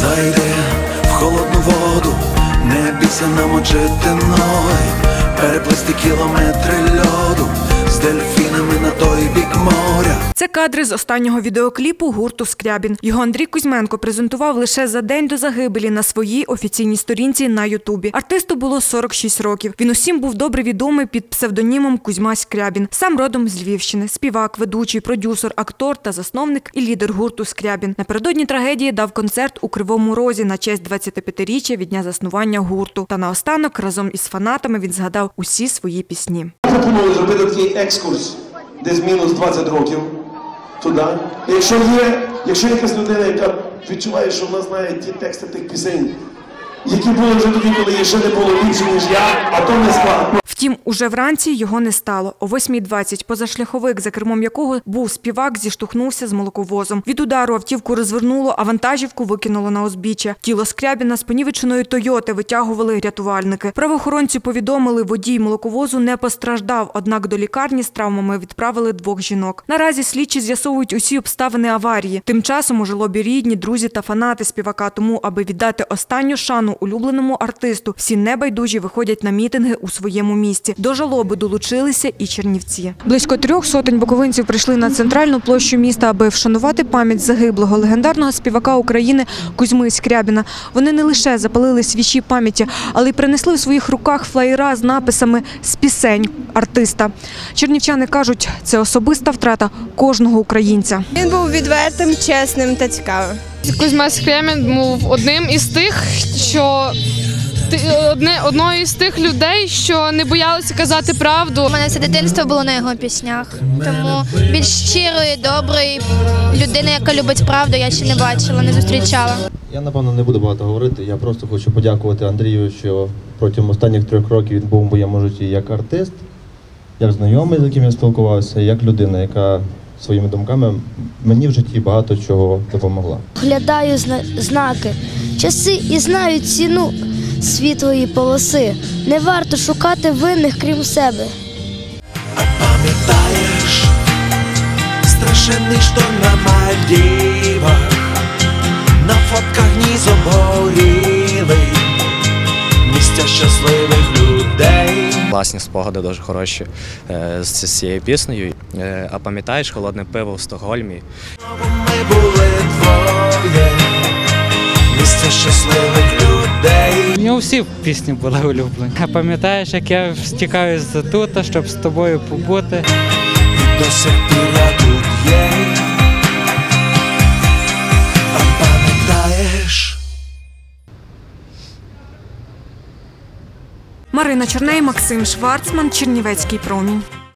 Зайди в холодну воду, не бійся намочити ноги, переплисти кілометри льоду з дельфінами на той бік. Це кадри з останнього відеокліпу гурту Скрябін. Його Андрій Кузьменко презентував лише за день до загибелі на своїй офіційній сторінці на Ютубі. Артисту було 46 років. Він усім був добре відомий під псевдонімом Кузьма Скрябін. Сам родом з Львівщини, співак, ведучий, продюсер, актор та засновник і лідер гурту Скрябін. Напередодні трагедії дав концерт у Кривому Розі на честь 25-річчя від дня заснування гурту. Та наостанок разом із фанатами він згадав усі свої пісні. Пропоную зробити такий екскурс, десь мінус 20 років туди. Якщо є, якщо якась людина, яка відчуває, що вона знає ті тексти тих пісень, які були вже тоді, коли ще не було більше, ніж я, а то не складно. Втім, уже вранці його не стало. О 8.20 позашляховик, за кермом якого був співак, зіштовхнувся з молоковозом. Від удару автівку розвернуло, а вантажівку викинуло на узбіччя. Тіло Скрябіна з понівеченої Тойоти витягували рятувальники. Правоохоронці повідомили, водій молоковозу не постраждав, однак до лікарні з травмами відправили двох жінок. Наразі слідчі з'ясовують усі обставини аварії. Тим часом у жалобі рідні, друзі та фанати співака. Тому, аби віддати останню шану улюбленому артисту, всі небайдужі виходять на мітинги у своєму місті. До жалоби долучилися і чернівці. Близько трьох сотень буковинців прийшли на центральну площу міста, аби вшанувати пам'ять загиблого легендарного співака України Кузьми Скрябіна. Вони не лише запалили свічі пам'яті, але й принесли в своїх руках флаєра з написами з пісень артиста. Чернівчани кажуть, це особиста втрата кожного українця. Він був відвертим, чесним та цікавим. Кузьма Скремін був одним із тих, що одне одною із тих людей, що не боялися казати правду. У мене все дитинство було на його піснях. Тому більш щирої, доброї людини, яка любить правду, я ще не бачила, не зустрічала. Я напевно не буду багато говорити. Я просто хочу подякувати Андрію, що протягом останніх трьох років він був в моєму житті як артист, як знайомий, з яким я спілкувався, як людина, яка своїми думками мені в житті багато чого допомогла. Глядаю зна- знаки, часи і знаю ціну світлої полоси. Не варто шукати винних крім себе. А пам'ятаєш страшенний шторм на Мальдівах, на фотках ніс обгорілий, місця щасливих людей. Класні спогади дуже хороші е, з цією піснею. Е, А пам'ятаєш холодне пиво в Стокгольмі? Ми були двоє, місця щасливих всі пісні були улюблені. А пам'ятаєш, як я стікаю з тута, щоб з тобою побути. І до сих пір я тут є. А пам'ятаєш? Марина Черней, Максим Шварцман, Чернівецький промінь.